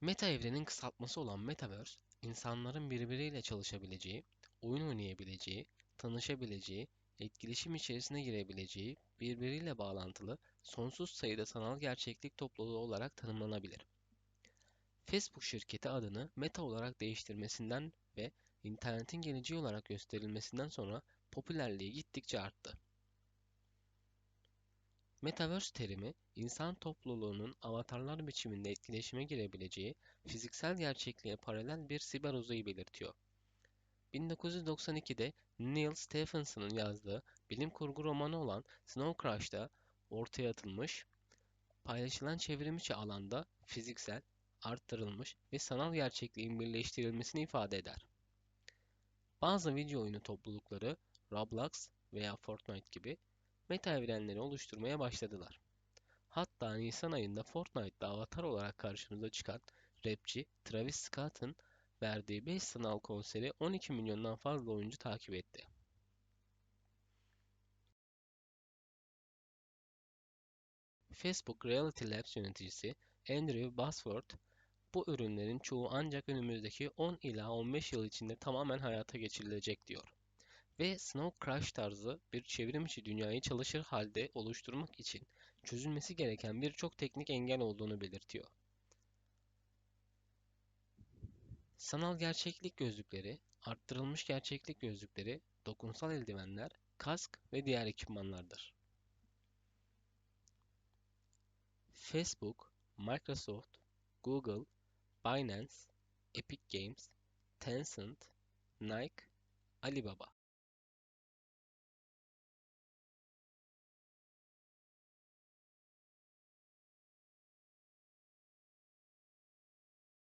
Meta evrenin kısaltması olan Metaverse, insanların birbiriyle çalışabileceği, oyun oynayabileceği, tanışabileceği, etkileşim içerisine girebileceği, birbiriyle bağlantılı, sonsuz sayıda sanal gerçeklik topluluğu olarak tanımlanabilir. Facebook şirketi adını Meta olarak değiştirmesinden ve internetin geleceği olarak gösterilmesinden sonra popülerliği gittikçe arttı. Metaverse terimi, insan topluluğunun avatarlar biçiminde etkileşime girebileceği fiziksel gerçekliğe paralel bir siber uzayı belirtiyor. 1992'de Neil Stephenson'ın yazdığı bilim kurgu romanı olan Snow Crash'ta ortaya atılmış, paylaşılan çevrimiçi alanda fiziksel, arttırılmış ve sanal gerçekliğin birleştirilmesini ifade eder. Bazı video oyunu toplulukları Roblox veya Fortnite gibi meta evrenleri oluşturmaya başladılar. Hatta Nisan ayında Fortnite'da avatar olarak karşımıza çıkan rapçi Travis Scott'ın verdiği 5 sanal konseri 12 milyondan fazla oyuncu takip etti. Facebook Reality Labs yöneticisi Andrew Basford, bu ürünlerin çoğu ancak önümüzdeki 10 ila 15 yıl içinde tamamen hayata geçirilecek diyor ve Snow Crash tarzı bir çevrimiçi dünyayı çalışır halde oluşturmak için çözülmesi gereken birçok teknik engel olduğunu belirtiyor. Sanal gerçeklik gözlükleri, arttırılmış gerçeklik gözlükleri, dokunsal eldivenler, kask ve diğer ekipmanlardır. Facebook, Microsoft, Google, Binance, Epic Games, Tencent, Nike, Alibaba